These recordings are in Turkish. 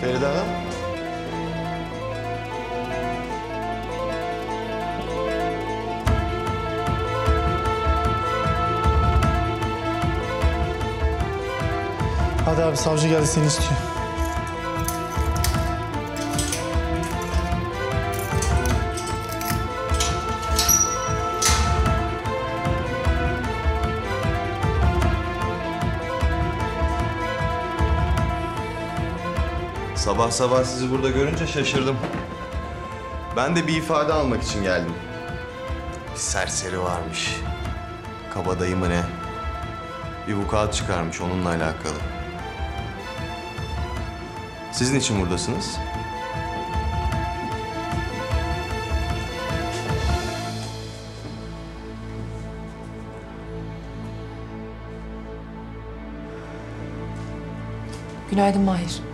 Feride Hanım. Hadi abi savcı geldi seni istiyor. Sabah sabah sizi burada görünce şaşırdım. Ben de bir ifade almak için geldim. Bir serseri varmış. Kabadayı mı ne? Bir vukuat çıkarmış onunla alakalı. Sizin için buradasınız? Günaydın Mahir.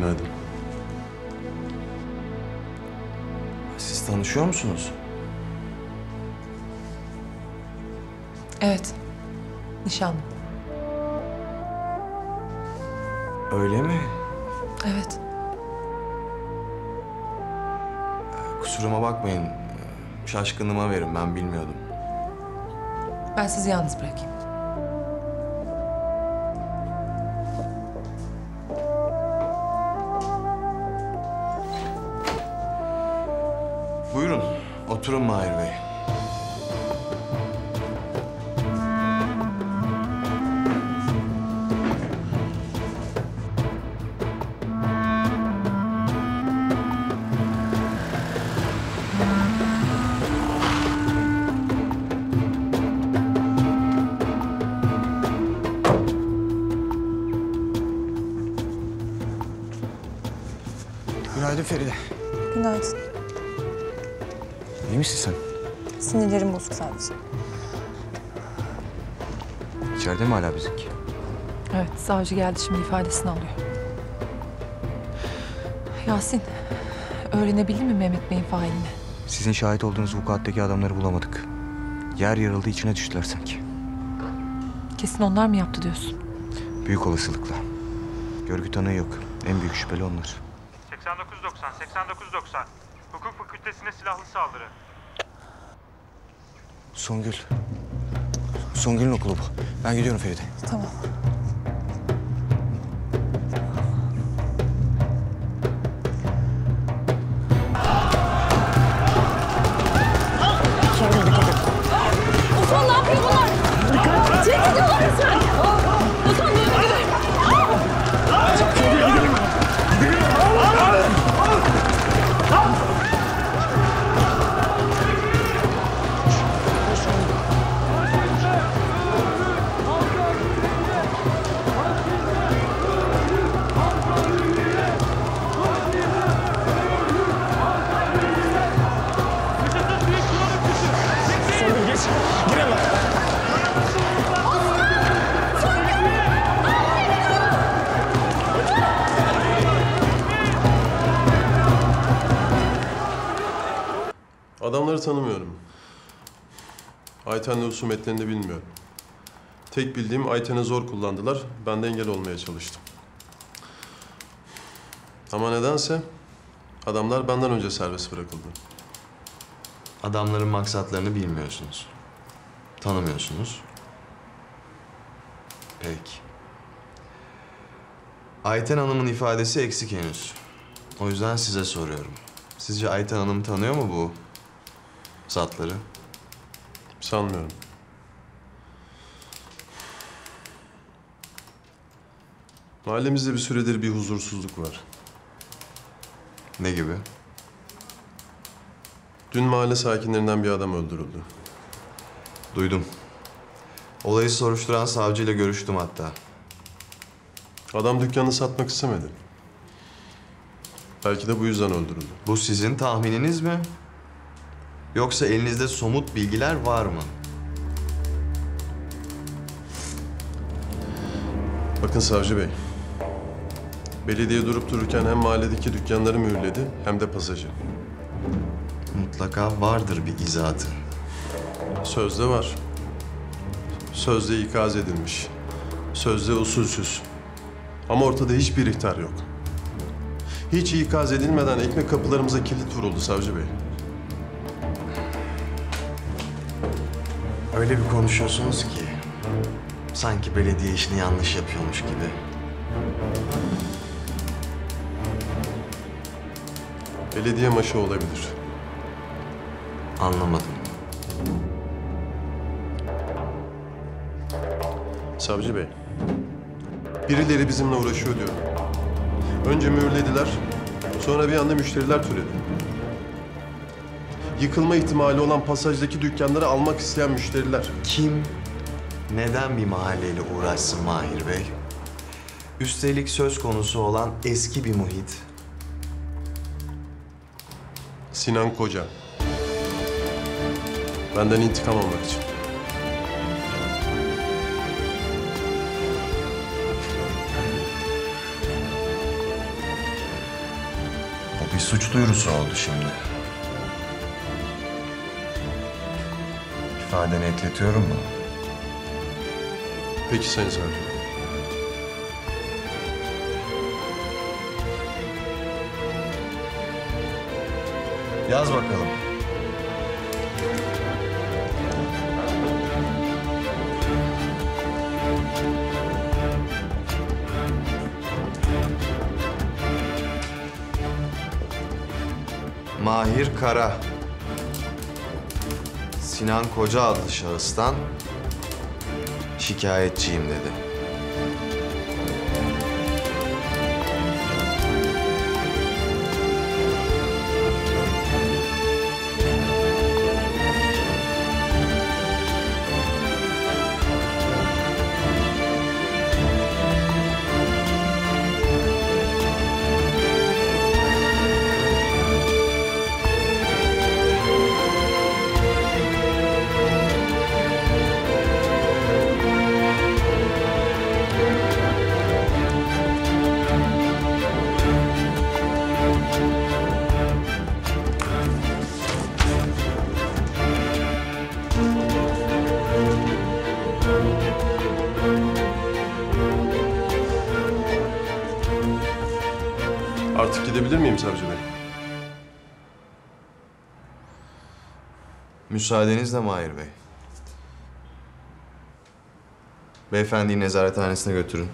Günaydın. Siz tanışıyor musunuz? Evet. Nişanlım. Öyle mi? Evet. Kusuruma bakmayın. Şaşkınlığıma verin ben bilmiyordum. Ben sizi yalnız bırakayım. Oturun Mahir Bey. Günaydın Feride. Günaydın. Misin sen? Sinirlerim bozuk sadece. İçeride mi hala bizimki? Evet, savcı geldi şimdi ifadesini alıyor. Yasin, öğrenebildin mi Mehmet Bey'in failini? Sizin şahit olduğunuz vukuattaki adamları bulamadık. Yer yarıldı içine düştüler sanki. Kesin onlar mı yaptı diyorsun? Büyük olasılıkla. Görgü tanığı yok. En büyük şüpheli onlar. 8990, 8990. Hukuk fakültesine silahlı saldırı. Songül. Songül'ün okulu bu. Ben gidiyorum Feride. Tamam. Adamları tanımıyorum. Ayten'le husumetlerini bilmiyorum. Tek bildiğim Ayten'i zor kullandılar. Ben de engel olmaya çalıştım. Ama nedense adamlar benden önce serbest bırakıldı. Adamların maksatlarını bilmiyorsunuz. Tanımıyorsunuz. Peki. Ayten Hanım'ın ifadesi eksik henüz. O yüzden size soruyorum. Sizce Ayten Hanım tanıyor mu bu zatları? Sanmıyorum. Mahallemizde bir süredir bir huzursuzluk var. Ne gibi? Dün mahalle sakinlerinden bir adam öldürüldü. Duydum. Olayı soruşturan savcıyla görüştüm hatta. Adam dükkanını satmak istemedi. Belki de bu yüzden öldürüldü. Bu sizin tahmininiz mi? Yoksa elinizde somut bilgiler var mı? Bakın Savcı Bey. Belediye durup dururken hem mahalledeki dükkanları mühürledi hem de pasajı. Mutlaka vardır bir izahatı. Sözde var. Sözde ikaz edilmiş. Sözde usulsüz. Ama ortada hiçbir ihtar yok. Hiç ikaz edilmeden ekmek kapılarımıza kilit vuruldu savcı bey. Öyle bir konuşuyorsunuz ki sanki belediye işini yanlış yapıyormuş gibi. Belediye maşı olabilir. Anlamadım. Savcı bey, birileri bizimle uğraşıyor diyorum. Önce mühürlediler, sonra bir anda müşteriler türedi. Yıkılma ihtimali olan pasajdaki dükkanları almak isteyen müşteriler. Kim neden bir mahalleyle uğraşsın Mahir Bey? Üstelik söz konusu olan eski bir muhit. Sinan Koca. Benden intikam almak için. Bu bir suç duyurusu oldu şimdi. İfadeni ekletiyorum mu? Peki Sayın Savcı. Yaz bakalım. Mahir Kara. Sinan Koca adlı şahıstan şikayetçiyim dedi. Artık gidebilir miyim Savcı Bey? Müsaadenizle Mahir Bey. Beyefendiyi nezarethanesine götürün.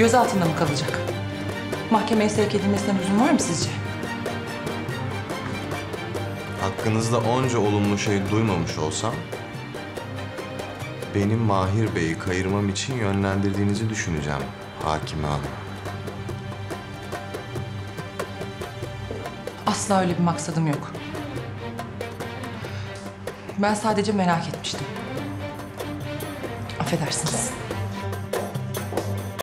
Gözaltında mı kalacak? Mahkemeye sevk edilmesine lüzum var mı sizce? Hakkınızda onca olumlu şey duymamış olsam... ...benim Mahir Bey'i kayırmam için yönlendirdiğinizi düşüneceğim Hakime Hanım. Asla öyle bir maksadım yok. Ben sadece merak etmiştim. Affedersiniz.